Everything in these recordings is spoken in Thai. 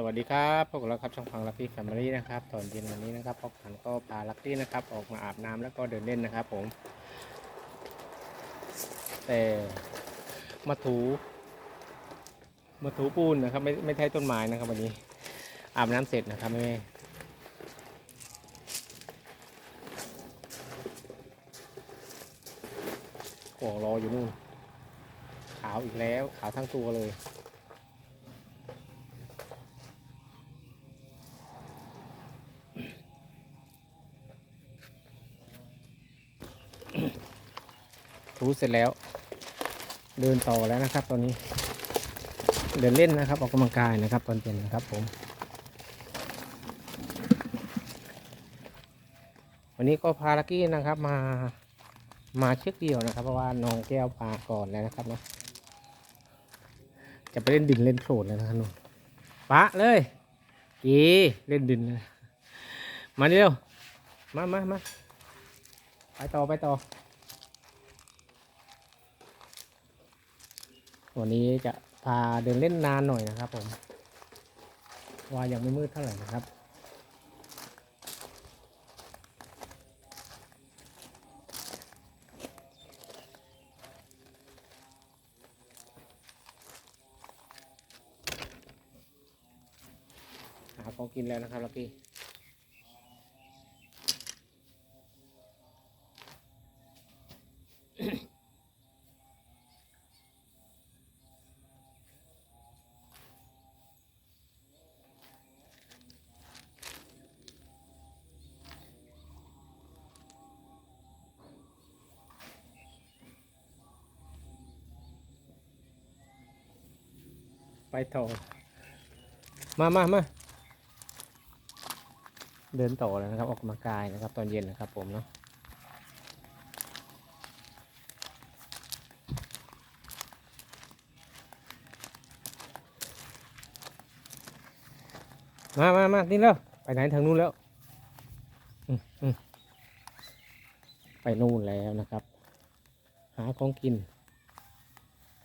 สวัสดีครับพวกเราครับช่องฟังลักกี้แฟมิลี่นะครับตอนเย็นวันนี้นะครับพ่อขันก็พาลักกี้นะครับออกมาอาบน้ำแล้วก็เดินเล่นนะครับผม แต่มาถูมาถูปูนนะครับ ไม่ไม่ใช่ต้นไม้นะครับ วันนี้ อาบน้ำเสร็จนะครับแม่ห่วงรออยู่นู่นขาวอีกแล้วขาวทั้งตัวเลย ถูเสร็จแล้ว เดินต่อแล้วนะครับ ตอนนี้ เดินเล่นนะครับ ออกกำลังกายนะครับ ตอนเย็นนะครับ ผม วันนี้ก็พาลักกี้นะครับ มามาเชือกเดียวนะครับ เพราะว่าน้องแก้วพาก่อนแล้วนะครับเนาะจะไปเล่นดินเล่นโคลนแล้วนะครับนุ่นปะเลยกีเล่นดินเลยมาเร็วมามามาไปต่อไปต่อ วันนี้จะพาเดินเล่นนานหน่อยนะครับผมว่ายังไม่มืดเท่าไหร่นะครับ หาของกินแล้วนะครับลักกี้ ไปต่อ มามามาเดินต่อแล้วนะครับ ออกกำลังกายนะครับ ตอนเย็นนะครับ ผมเนาะมามามานี่แล้ว ไปไหนทางนู้นแล้ว ไปนู่นแล้วนะครับ หาของกิน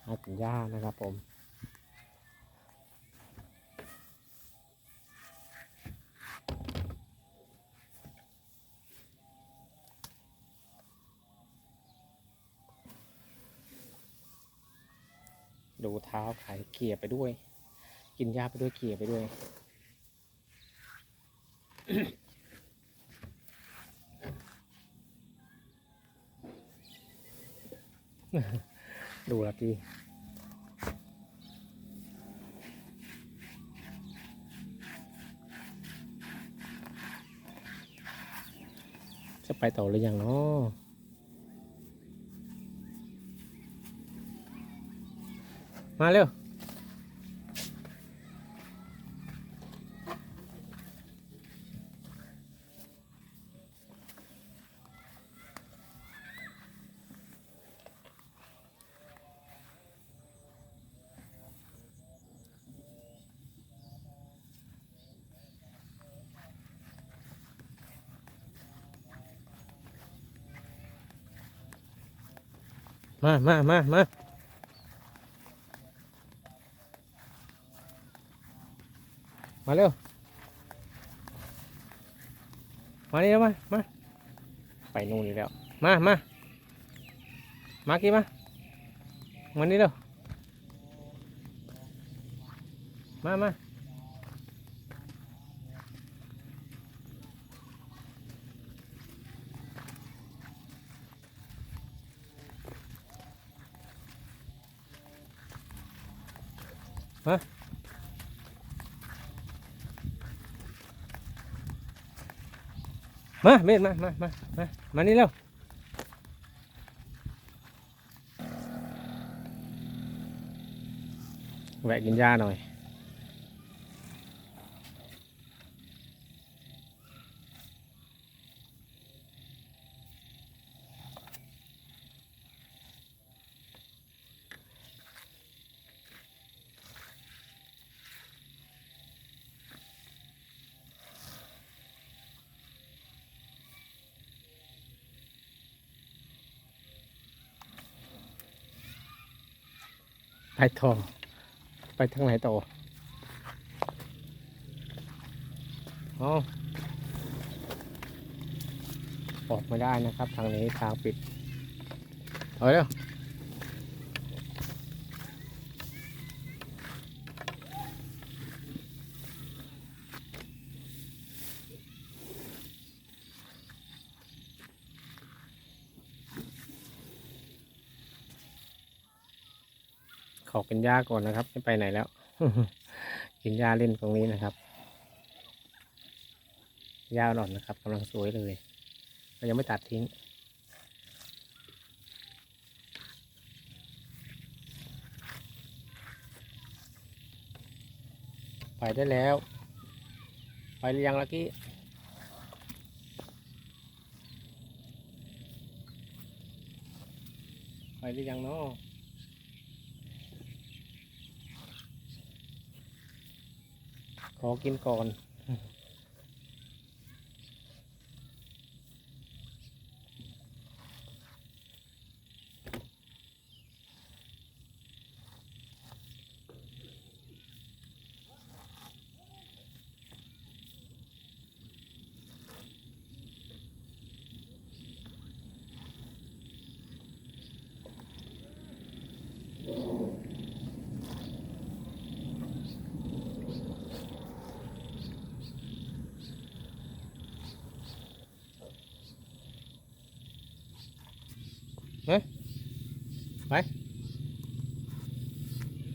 หากินหญ้านะครับผม ดูเท้าไขเขี่ยไปด้วย กินหญ้าไปด้วยเขี่ยไปด้วย ดูละพี่จะไปต่อหรือยังเนาะ มาเร็ว มา มา มา มา มาเร็ว มานี่แล้วมา มา ไปนู่นอีกแล้ว มา มา มากี่มา มานี่เร็ว มา มา มาเมธมามามามามานี่เร็วแวะกินหญ้าหน่อยายทอไปทางไหนต่อเอาออกไม่ได้นะครับ ทางนี้ทางปิดเอยแล้ว ขอกินหญ้าก่อนนะครับไม่ไปไหนแล้ว กินหญ้าเล่นตรงนี้นะครับหญ้าอ่อนนะครับกำลังสวยเลยเรายังไม่ตัดทิ้งไปได้แล้ว ไปหรือยังลักกี้ไปหรือยังเนาะ ขอกินก่อน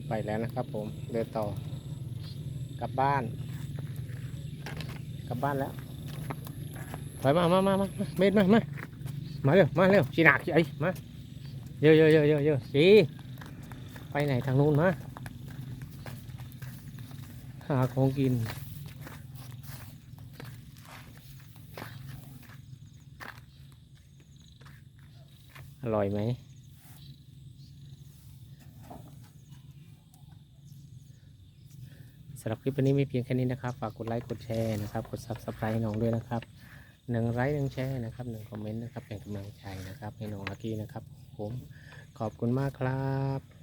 ไปแล้วนะครับผม เดินต่อ กลับบ้าน กลับบ้านแล้วไปมามามามาเม็ดมามามาเร็ว มาเร็วชีหนักชีไอ้มาเยอะเยอะเยอะเยอะเยอะชีไปไหนทางนู้นมา หาของกิน อ ร่อยไหม สำหรับคลิปวันนี้มีเพียงแค่นี้นะครับ ฝากกดไลค์ กดแชร์นะครับ กดซับสไครต์น้องด้วยนะครับหนึ่งไลค์หนึ่งแชร์นะครับหนึ่งคอมเมนต์นะครับเป็นกำลังใจนะครับให้น้องลักกี้นะครับผมขอบคุณมากครับ